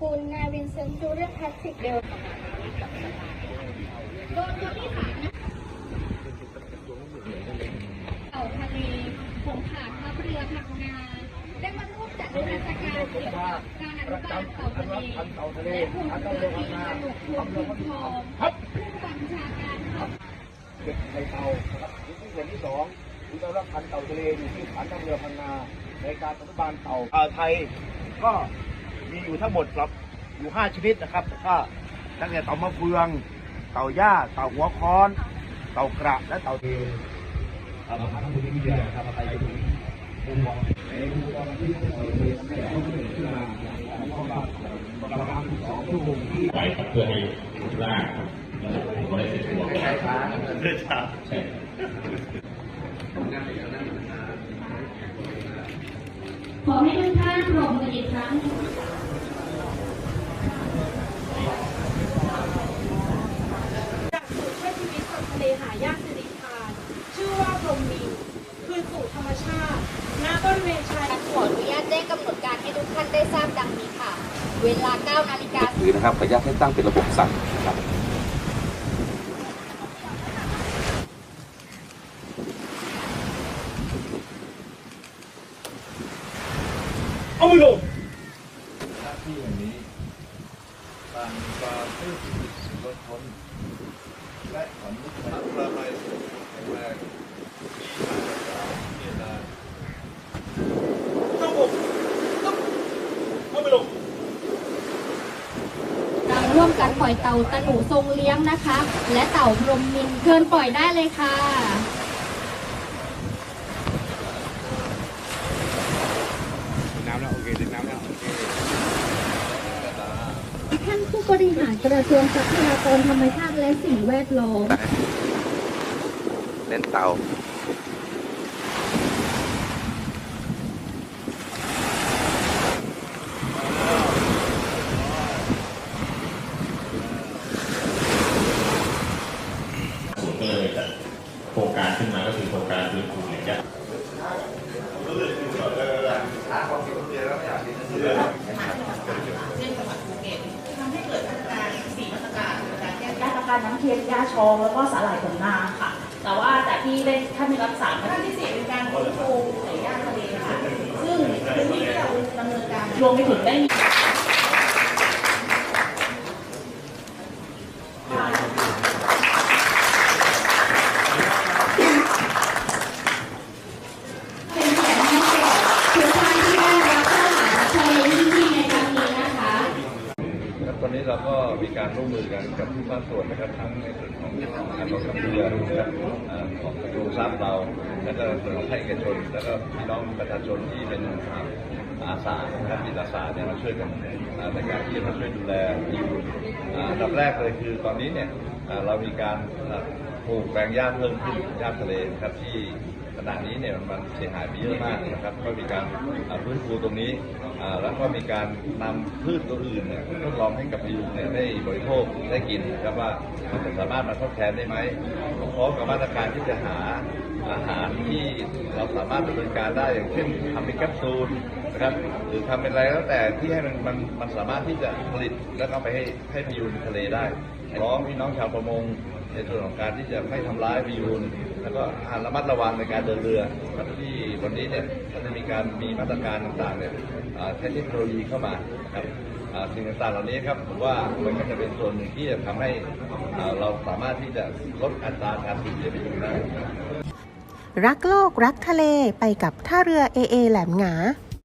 คุณนายวินเซนต์จูเลียนแพทริกเบลโดนที่สามนะเต่าทะเลผงขาดทับเรือพังงาได้มาร่วมจัดนิทรรศการเกี่ยวกับการอนุบาลเต่าทะเลและกลุ่มธุรกิจสนุกรวมคุณทองผู้บัญชาการทัพเก็บในเตาครับที่ส่วนที่สองคือเรารับพันเต่าทะเลอยู่ที่ฐานทัพเรือพังงาในการอนุบาลเต่าไทยก็ มีอยู่ทั้งหมดครับอยู่ห้าชนิดนะครับก็ตั้งแต่เต่ามะเฟือง เต่าย่าเต่าหัวค้อน เต่ากระและเต่าเทครับท่านผู้ที่มีเดียครับใครจะดูมุมมอในมุมมองที่เราเรียนให้เขาเกิดขึ้นมาแล้วก็ประมาณสองชั่วโมงที่ไปเพื่อให้ร่างผมได้เสร็จตัวใช่ครับใช่ขอให้ทุกท่านปรบมืออีกครั้ง จากสูตรช่วยชีวิตสัตว์ทะเลหายากชนิดทาน ชื่อว่าพรหมมินคืนสู่ธรรมชาติ ณ บริเวณชาย ขออนุญาตแจ้งกำหนดการให้ทุกท่านได้ทราบดังนี้ค่ะ เวลา9นาฬิกาคือนะครับขออนุญาตให้ตั้งเป็นระบบสั่งนะครับเอามือลงที่แห่งนี้ต่างความซื่อสัตย์สุจริตและขวัญมุขพระไทยแข็งแรงมีมาตรการเมตตา ต้องผมต้องเอามือลง เราร่ วมกันปล่อยเต่าตะหนูทรงเลี้ยงนะคะ และเต่าพรหมมินเชิญปล่อยได้เลยค่ะน้ำแล้วโอเคถึงน้ำแล้วโอเคท่านผู้บริหารกระทรวงทรัพยากรธรรมชาติและสิ่งแวดล้อม เล่นเตา ก็เลยจัดโครงการขึ้นมาก็คือโครงการฟื้นฟูแหล่งย่าทำให้เกิดมาตรการสี่มาตรการน้ำเค็มยาชองแล้วก็สาหร่ายผงนาค่ะ แต่ว่าแต่ที่ได้ท่านมีรับสามท่านที่สี่เป็นการฟื้นฟูแหลย่าทะเลค่ะ ซึ่งพื้นที่ที่เราดำเนินการรวมไปถึงได้มี ตอนนี้เราก็มีการร่วมมือกันกับทุกภาคส่วนนะครับทั้งในส่วนของการกองทัพเรือนะครับของกระทรวงทรัพย์เรา แล้วก็ส่วนของภาคเอกชน แล้วก็พี่น้องประชาชนที่เป็นอาอาสานะครับจิตอาสาเนี่ยมาช่วยกันในการที่จะมาช่วยดูแลยูอ่าอันดับแรกเลยคือตอนนี้เนี่ยเรามีการปลูกแปลงหญ้าเพิ่มขึ้นหญ้าทะเลนะครับที่ ขณะนี้เนี่ยมันเสียหายไปเยอะมากนะครับ ก็มีการฟื้นฟูตรงนี้ แล้วก็มีการนำพืชตัวอื่นเนี่ยทดลองให้กับยูเนี่ยได้บริโภคได้กินนะครับว่ามันจะสามารถมาทดแทนได้ไหมพร้อมกับมาตรการที่จะหาอาหารที่เราสามารถดำเนินการได้อย่างเช่นทำเป็นแคปซูลนะครับหรือทำเป็นอะไรแล้วแต่ที่ให้มันมันมันสามารถที่จะผลิตแล้วก็ไปให้ให้พยูนทะเลได้ ร้อมพี่น้องชาวประมงในส่วนของการที่จะไม่ทำร้ายพยูนแล้วก็หันระมัดระวังในการเดินเรือครับที่วันนี้เนี่ยก็จะมีการมีมาตรการต่างๆเนี่ยใช้เทคโนโลยีเข้ามาครับอ่าสิ่งต่างๆเหล่านี้ครับผมว่ามันก็จะเป็นส่วนหนึ่งที่จะทำให้เราสามารถที่จะลดอัตราการสูญเสียพยูนได้รักโลกรักทะเลไปกับท่าเรือ AA แหลมหงา